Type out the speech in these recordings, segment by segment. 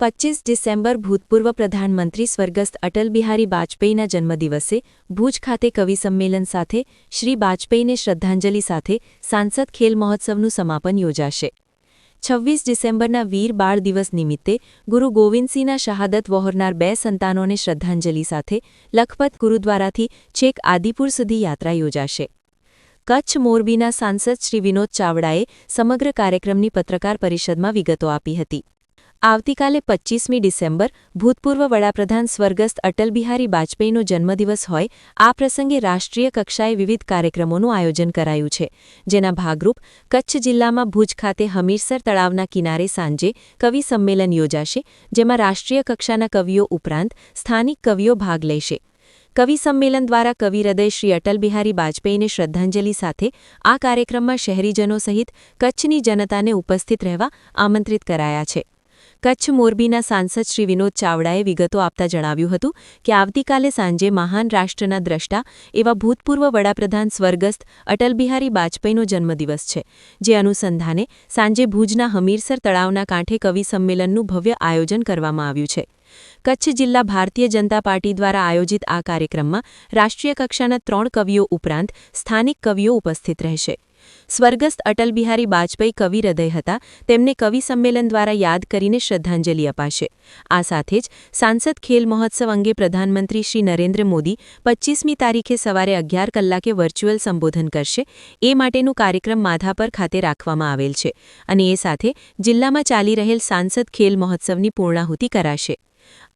પચીસ ડિસેમ્બર ભૂતપૂર્વ પ્રધાનમંત્રી સ્વર્ગસ્થ અટલ બિહારી વાજપેયીના જન્મદિવસે ભુજ ખાતે કવિ સંમેલન સાથે શ્રી વાજપેયીને શ્રદ્ધાંજલિ સાથે સાંસદ ખેલ મહોત્સવનું સમાપન યોજાશે. છવ્વીસ ડિસેમ્બરના વીર બાળ દિવસ નિમિત્તે ગુરુ ગોવિંદસિંહના શહાદત વહોરનાર બે સંતાનોને શ્રદ્ધાંજલિ સાથે લખપત ગુરુદ્વારાથી છેક આદિપુર સુધી યાત્રા યોજાશે. કચ્છ મોરબીના સાંસદ શ્રી વિનોદ ચાવડાએ સમગ્ર કાર્યક્રમની પત્રકાર પરિષદમાં વિગતો આપી હતી. આવતીકાલે પચ્ચીસમી ડિસેમ્બર, ભૂતપૂર્વ વડાપ્રધાન સ્વર્ગસ્થ અટલ બિહારી વાજપેયીનો જન્મદિવસ હોય, આ પ્રસંગે રાષ્ટ્રીય કક્ષાએ વિવિધ કાર્યક્રમોનું આયોજન કરાયું છે. જેના ભાગરૂપ કચ્છ જિલ્લામાં ભુજ ખાતે હમીરસર તળાવના કિનારે સાંજે કવિ સંમેલન યોજાશે, જેમાં રાષ્ટ્રીય કક્ષાના કવિઓ ઉપરાંત સ્થાનિક કવિઓ ભાગ લેશે. કવિ સંમેલન દ્વારા કવિ હૃદય શ્રી અટલ બિહારી વાજપેયીને શ્રદ્ધાંજલિ સાથે આ કાર્યક્રમમાં શહેરીજનો સહિત કચ્છની જનતાને ઉપસ્થિત રહેવા આમંત્રિત કરાયા છે. કચ્છ મોરબીના સાંસદ શ્રી વિનોદ ચાવડાએ વિગતો આપતા જણાવ્યું હતું કે આવતીકાલે સાંજે મહાન રાષ્ટ્રના દ્રષ્ટા એવા ભૂતપૂર્વ વડાપ્રધાન સ્વર્ગસ્થ અટલ બિહારી વાજપેયીનો જન્મદિવસ છે, જે અનુસંધાને સાંજે ભુજના હમીરસર તળાવના કાંઠે કવિ સંમેલનનું ભવ્ય આયોજન કરવામાં આવ્યું છે. કચ્છ જિલ્લા ભારતીય જનતા પાર્ટી દ્વારા આયોજિત આ કાર્યક્રમમાં રાષ્ટ્રીય કક્ષાના ત્રણ કવિઓ ઉપરાંત સ્થાનિક કવિઓ ઉપસ્થિત રહેશે. સ્વર્ગસ્થ અટલ બિહારી વાજપેયી કવિ હૃદય હતા. તેમને કવિ સંમેલન દ્વારા યાદ કરીને શ્રદ્ધાંજલિ અપાશે. આ સાથે જ સાંસદ ખેલ મહોત્સવ અંગે પ્રધાનમંત્રી શ્રી નરેન્દ્ર મોદી પચ્ચીસમી તારીખે સવારે અગિયાર કલાકે વર્ચ્યુઅલ સંબોધન કરશે. એ માટેનું કાર્યક્રમ માધાપર ખાતે રાખવામાં આવેલ છે અને એ સાથે જિલ્લામાં ચાલી રહેલ સાંસદ ખેલ મહોત્સવની પૂર્ણાહુતિ કરાશે.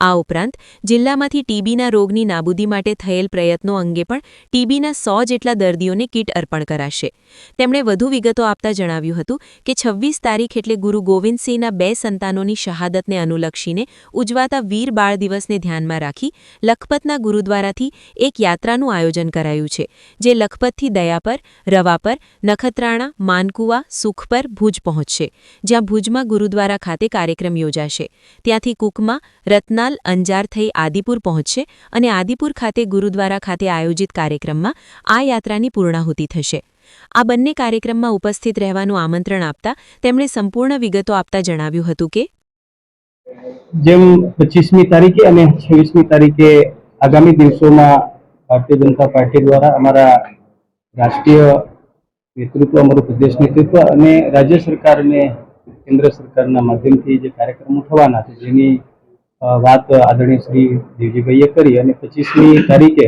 આ ઉપરાંત, જિલ્લામાંથી ટીબીના રોગની નાબૂદી માટે થયેલ પ્રયત્નો અંગે પણ ટીબીના સો જેટલા દર્દીઓને કીટ અર્પણ કરાશે. તેમણે વધુ વિગતો આપતા જણાવ્યું હતું કે છવ્વીસ તારીખ એટલે ગુરુ ગોવિંદસિંહના બે સંતાનોની શહાદતને અનુલક્ષીને ઉજવાતા વીર બાળ દિવસને ધ્યાનમાં રાખી લખપતના ગુરુદ્વારાથી એક યાત્રાનું આયોજન કરાયું છે, જે લખપતથી દયાપર રવાપર નખત્રાણા, માનકુવા સુખપર ભુજ પહોંચશે, જ્યાં ભુજમાં ગુરુદ્વારા ખાતે કાર્યક્રમ યોજાશે. ત્યાંથી કુકમા રત્નાલ અંજાર થઈ આદિપુર પહોંચશે અને આદિપુર ખાતે ગુરુદ્વારા ખાતે આયોજિત કાર્યક્રમમાં આ યાત્રાની પૂર્ણાહુતિ થશે. આ બંને કાર્યક્રમમાં ઉપસ્થિત રહેવાનું આમંત્રણ આપતા તેમણે સંપૂર્ણ વિગતો આપતા જણાવ્યું હતું કે જેમ પચીસમી તારીખે અને છવ્વીસમી તારીખે આગામી દિવસોમાં ભારતીય જનતા પાર્ટી દ્વારા અમારા રાષ્ટ્રીય નેતૃત્વ, અમારું પ્રદેશ નેતૃત્વ અને રાજ્ય સરકાર અને કેન્દ્ર સરકારના માધ્યમથી જે કાર્યક્રમો થવાના છે, જેની વાત આદરણીય શ્રી દેવજીભાઈએ કરી અને પચીસમી તારીખે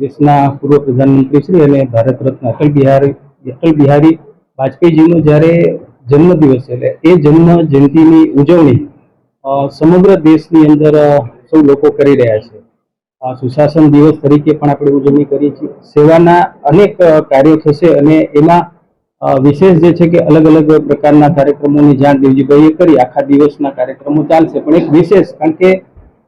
દેશના પૂર્વ પ્રધાનમંત્રી શ્રી અને ભારત રત્ન અટલ બિહારી અટલ બિહારી વાજપેયીજીનો જ્યારે જન્મદિવસ છે, એટલે એ જન્મ જયંતિની ઉજવણી સમગ્ર દેશની અંદર સૌ લોકો કરી રહ્યા છે. સુશાસન દિવસ તરીકે પણ આપણે ઉજવણી કરીએ છીએ. સેવાના અનેક કાર્યો થશે અને એમાં વિશેષ જે છે કે અલગ અલગ પ્રકારના કાર્યક્રમોની જાણ દેવજીભાઈએ કરી. આખા દિવસના કાર્યક્રમો ચાલશે. પણ એક વિશેષ, કારણ કે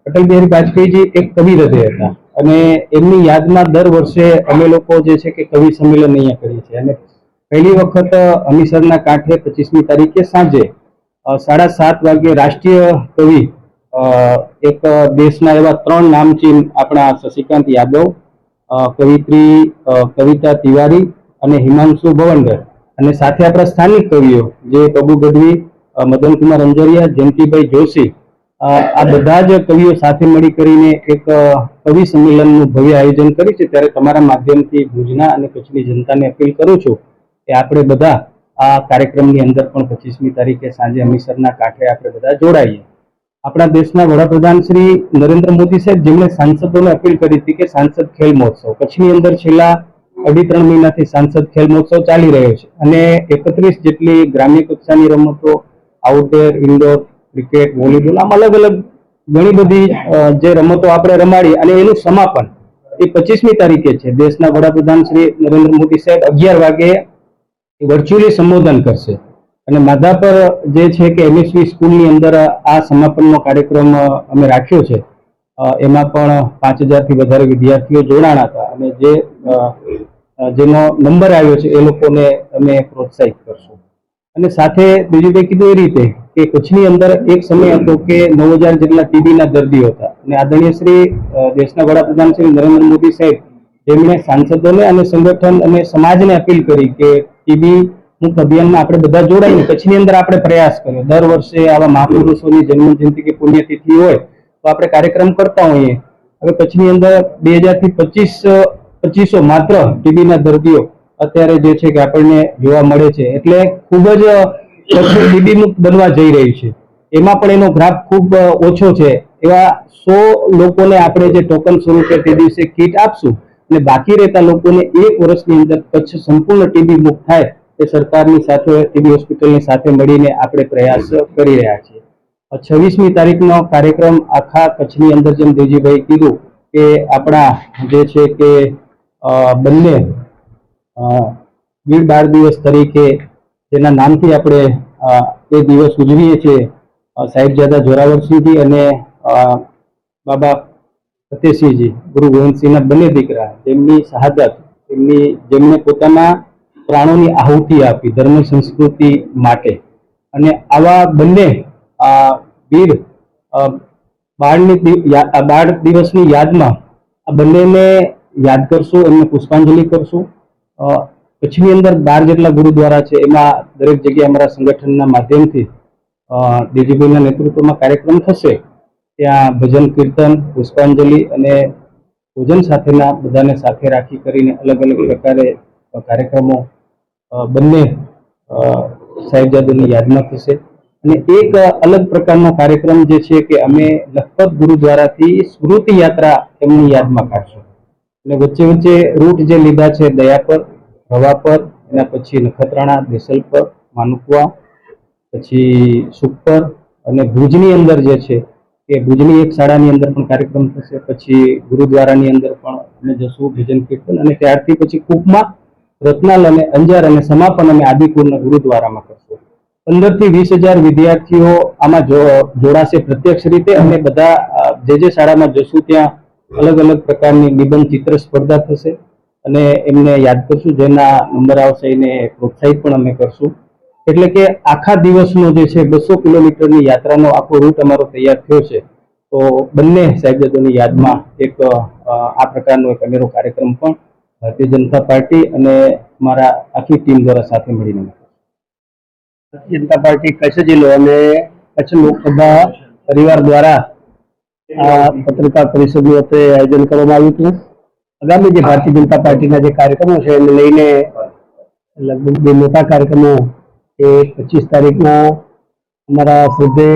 અટલ બિહારી વાજપેયીજી એક કવિ હૃદય હતા. અને એમની યાદમાં દર વર્ષે અમે લોકો જે છે કે કવિ સંમેલન અહીંયા કરીએ છીએ. અને પહેલી વખત અમીસરના કાંઠે પચીસમી તારીખે સાંજે સાડા સાત વાગે રાષ્ટ્રીય કવિ એક દેશના એવા ત્રણ નામચીન આપણા શશિકાંત યાદવ કવિત્રી કવિતા તિવારી અને હિમાંશુ ભવંડર અને સાથે આપણા સ્થાનિક કવિઓ, જે પબુ ગઢવી મદનકુમાર અંજરિયા, જયંતિભાઈ જોશી આ બધા જ કવિઓ સાથે મળી કરીને એક કવિ સંમેલનનું ભવ્ય આયોજન કર્યું છે. ત્યારે તમારા માધ્યમથી ભુજના અને કચ્છની જનતાને અપીલ કરું છું કે આપણે બધા આ કાર્યક્રમની અંદર પણ પચીસમી તારીખે સાંજે અમીસરના કાંઠે આપણે બધા જોડાઈએ. આપણા દેશના વડાપ્રધાન શ્રી નરેન્દ્ર મોદી સાહેબ, જેમણે સાંસદોને અપીલ કરી હતી કે સાંસદ ખેલ મહોત્સવ, કચ્છની અંદર છેલ્લા અઢી ત્રણ મહિનાથી સાંસદ ખેલ મહોત્સવ ચાલી રહ્યો છે. અને એકત્રીસ જેટલી ગ્રામ્ય કક્ષાની રમતો આઉટડોર ઇન્ડોર ક્રિકેટ વોલીબોલ આમ અલગ અલગ ઘણી બધી જે રમતો આપણે રમાડી અને એનું સમાપન એ પચીસમી તારીખે છે. દેશના વડાપ્રધાન શ્રી નરેન્દ્ર મોદી સાહેબ અગિયાર વાગે વર્ચ્યુઅલી સંબોધન કરશે. અને માધાપર જે છે કે એમએસવી સ્કૂલની અંદર આ સમાપનનો કાર્યક્રમ અમે રાખ્યો છે. એમાં પણ પાંચ હજારથી વધારે વિદ્યાર્થીઓ જોડાણા હતા અને જે જેનો નંબર આવ્યો છે એ લોકોને અમે પ્રોત્સાહિત કરશું. અને સાથે બીજું કીધું એ રીતે કે કચ્છની અંદર એક સમય હતો કે નવ હજાર જેટલા ટીબીના દર્દીઓ હતા. અને આદરણીય શ્રી દેશના વડાપ્રધાન શ્રી નરેન્દ્ર મોદી સાહેબ, જેમણે સાંસદોને અને સંગઠન અને સમાજને અપીલ કરી કે ટીબી મુક્ત અભિયાનમાં આપણે બધા જોડાઈને કચ્છની અંદર આપણે પ્રયાસ કર્યો. દર વર્ષે આવા મહાપુરુષોની જન્મ જયંતિ કે પુણ્યતિથિ હોય તો આપણે કાર્યક્રમ કરતા હોઈએ. હવે કચ્છની અંદર બે હજારથી પચીસ, પચીસો માત્ર ટીબીના દર્દીઓ અત્યારે જે છે કે આપણને જોવા મળે છે. એટલે ખૂબ જ કચ્છ ટીબી મુક્ત બનવા જઈ રહ્યું છે. એમાં પણ એનો ગ્રાફ ખૂબ, ઓછો છે. એવા સો લોકોને આપણે જે ટોકન સ્વરૂપે તે દિવસે કીટ આપશું. અને બાકી રહેતા લોકોને એક વર્ષની અંદર કચ્છ સંપૂર્ણ ટીબી મુક્ત થાય એ સરકારની સાથે ટીબી હોસ્પિટલની સાથે મળીને આપણે પ્રયાસ કરી રહ્યા છીએ. છવ્વીસમી તારીખનો કાર્યક્રમ આખા કચ્છની અંદર જેમ દેવજીભાઈ કીધું કે આપણા જે છે કે બંને વીર બાળ દિવસ તરીકે તેના નામથી આપણે એ દિવસ ઉજવીએ છીએ સાહેબજાદા જોરાવરસિંહજી અને બાબા ફતેહસિંહજી ગુરુ ગોવિંદસિંહના બંને દીકરા તેમની શહાદત તેમની જેમને પોતાના પ્રાણોની આહુતિ આપી ધર્મ સંસ્કૃતિ માટે. અને આવા બંને અ, વીર બાળની બાળ દિવસની યાદમાં આ બંનેને યાદ કરશું, એમને પુષ્પાંજલિ કરશું. કચ્છની અંદર બાર જેટલા ગુરુદ્વારા છે, એમાં દરેક જગ્યાએ અમારા સંગઠનના માધ્યમથી ડીજીપીના નેતૃત્વમાં કાર્યક્રમ થશે. ત્યાં ભજન, કીર્તન, પુષ્પાંજલિ અને ભોજન સાથેના બધાને સાથે રાખી કરીને અલગ અલગ પ્રકારે કાર્યક્રમો બંને સાહેબજાદોની યાદમાં થશે. અને એક અલગ પ્રકારનો કાર્યક્રમ જે છે કે અમે લખપત ગુરુદ્વારાથી સ્મૃતિ યાત્રા એમની યાદમાં કાઢશું. અને વચ્ચે વચ્ચે રૂટ જે લીધા છે દયાપર, રવાપર, એના પછી નખત્રાણા, દેસલપર, માનુકવા, પછી સુપર અને ભુજની અંદર જે છે કે ભુજની એક શાળાની અંદર પણ કાર્યક્રમ થશે, પછી ગુરુદ્વારાની અંદર પણ અમે જશું ભજન કીર્તન અને ત્યારથી પછી કૂપમાં રત્નાલ અને અંજાર અને સમાપન અમે આદિપુરના ગુરુદ્વારામાં પંદરથી વીસ હજાર વિદ્યાર્થીઓ આમાં જોડાશે પ્રત્યક્ષ રીતે અને બધા જે જે શાળામાં જશું ત્યાં અલગ અલગ પ્રકારની નિબંધ ચિત્ર સ્પર્ધા થશે અને એમને યાદ કરશું, જેના નંબર આવશે એને પ્રોત્સાહિત પણ અમે કરશું એટલે કે આખા દિવસનો જે છે બસો કિલોમીટરની યાત્રાનો આખો રૂટ અમારો તૈયાર થયો છે તો બંને સાહેબજાદોની યાદમાં એક આ પ્રકારનો એક અનેરો કાર્યક્રમ પણ ભારતીય જનતા પાર્ટી અને મારા આખી ટીમ દ્વારા સાથે મળીને. જનતા પાર્ટી કચ્છ જિલ્લો અને કચ્છ લોકસભા પરિવાર દ્વારા આ પત્રકાર પરિષદનું અત્રે આયોજન કરવામાં આવ્યું હતું આગામી જે ભારતીય જનતા પાર્ટીના જે કાર્યક્રમો છે એને લઈને લગભગ બે મોટા કાર્યક્રમો એ પચીસ તારીખના અમારા શ્રદ્ધે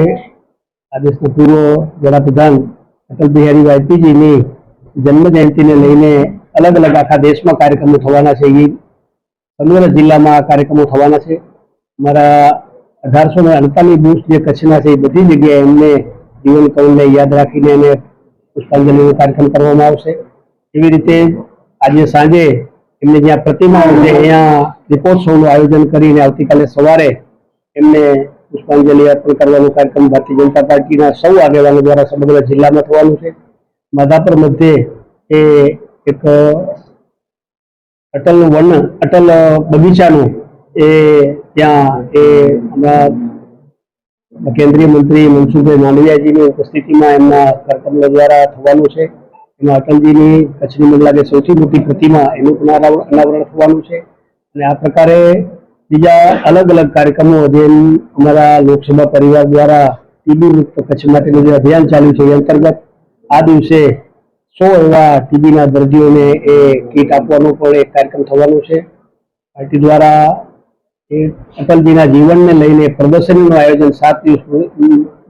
આદેશનો દેશના પૂર્વ વડાપ્રધાન અટલ બિહારી વાજપેયીજીની જન્મ જયંતિને લઈને અલગ અલગ આખા દેશમાં કાર્યક્રમો થવાના છે એ સમગ્ર જિલ્લામાં કાર્યક્રમો થવાના છે મારા અઢારસો ને અડતાલીસ બુથ જે કચ્છના છે એ બધી જગ્યાએ એમને જીવન કૌલને યાદ રાખીને એને પુષ્પાંજલિનો કાર્યક્રમ કરવામાં આવશે. એવી રીતે આજે સાંજે એમને જ્યાં પ્રતિમા છે અહીંયા દીપોત્સવનું આયોજન કરીને આવતીકાલે સવારે એમને પુષ્પાંજલિ અર્પણ કરવાનો કાર્યક્રમ ભારતીય જનતા પાર્ટીના સૌ આગેવાનો દ્વારા સમગ્ર જિલ્લામાં થવાનું છે. માધાપર મધ્યે એ એક અટલનું વર્ણન અટલ બગીચાનું એ ત્યાં એ કેન્દ્રીય મંત્રી મનસુખભાઈ માંડવિયાજીની ઉપસ્થિતિમાં એમના કરકમલો દ્વારા થવાનું છે. એમાં અટલજીની કચ્છની મને સૌથી મોટી પ્રતિમા એનું પણ અનાવરણ થવાનું છે. અને આ પ્રકારે બીજા અલગ અલગ કાર્યક્રમો જેમ અમારા લોકસભા પરિવાર દ્વારા ટીબી મુક્ત કચ્છ માટેનું જે અભિયાન ચાલ્યું છે, એ અંતર્ગત આ દિવસે સો એવા ટીબીના દર્દીઓને એ કીટ આપવાનો પણ એક કાર્યક્રમ થવાનો છે. પાર્ટી દ્વારા એ અટલજીના જીવનને લઈને પ્રદર્શનીનું આયોજન સાત દિવસ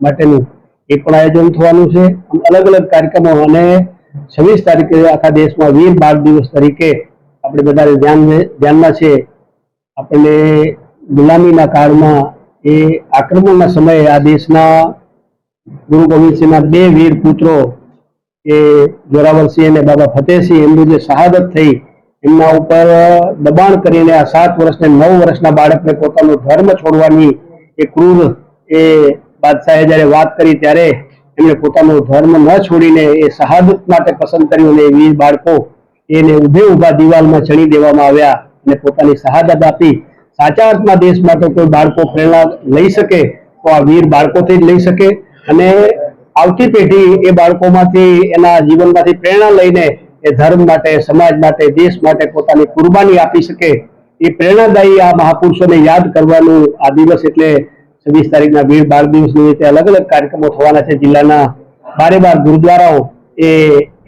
માટેનું એ પણ આયોજન થવાનું છે. અલગ અલગ કાર્યક્રમો અને છવ્વીસ તારીખે આખા દેશમાં વીર બાળ દિવસ તરીકે આપણે બધાને ધ્યાન ધ્યાનમાં છે. આપણે ગુલામીના કાળમાં એ આક્રમણના સમયે આ દેશના ગુરુ ગોવિંદસિંહના બે વીર પુત્રો એ જોરાવરસિંહ અને બાબા ફતેહસિંહ એમનું જે શહાદત થઈ એમના ઉપર દબાણ કરીને આ સાત વર્ષને નવ વર્ષના બાળકને પોતાનો ધર્મ છોડવાની એ ક્રૂર એ બાદશાહે જ્યારે વાત કરી ત્યારે એમણે પોતાનો ધર્મ ન છોડીને એ શહાદત માટે પસંદ કર્યું અને એ વીર બાળકો એને ઉભે ઊભા દિવાલમાં ચણી દેવામાં આવ્યા અને પોતાની શહાદત આપી. સાચા અર્થમાં દેશ માટે કોઈ બાળકો પ્રેરણા લઈ શકે તો આ વીર બાળકોથી જ લઈ શકે અને આવતી પેઢી એ બાળકોમાંથી એના જીવનમાંથી પ્રેરણા લઈને એ ધર્મ માટે, સમાજ માટે, દેશ માટે પોતાની કુરબાની આપી શકે એ પ્રેરણાદાયી આ મહાપુરુષોને યાદ કરવાનું આ દિવસ એટલે છવ્વીસ તારીખના વીર બાળ દિવસ નિમિત્તે અલગ અલગ કાર્યક્રમો થવાના છે જિલ્લાના. બારે બાર ગુરુદ્વારાઓ એ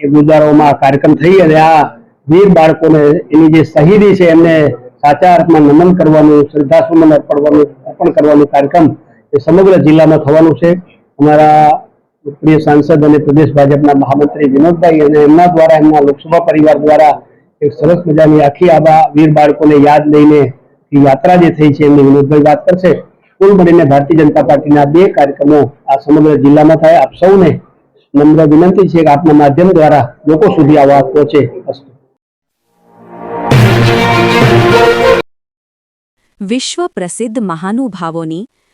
ગુરુદ્વારાઓમાં કાર્યક્રમ થઈ અને આ વીર બાળકોને એની જે શહીદી છે એમને સાચા અર્થમાં નમન કરવાનું, શ્રદ્ધાસુમન અર્પણ કરવાનું કાર્યક્રમ એ સમગ્ર જિલ્લામાં થવાનું છે. અમારા પ્રિય સાંસદ અને પ્રદેશ ભાજપના મહામંત્રી વિનોદભાઈ અને એમના દ્વારા એમના લોકસભા પરિવાર દ્વારા એક સરસ મજાની આખી આવા વીર બાળકોને યાદ લઈને યાત્રા જે થઈ છે એમની વિનોદભાઈ વાત કરશે. કુલ મળીને ભારતીય જનતા પાર્ટીના બે કાર્યક્રમો આ સમગ્ર જિલ્લામાં થાય. આપ સૌને નમ્ર વિનંતી છે કે આપના માધ્યમ દ્વારા લોકો સુધી આ વાત પહોંચે. વિશ્વ પ્રસિદ્ધ મહાનુભાવોની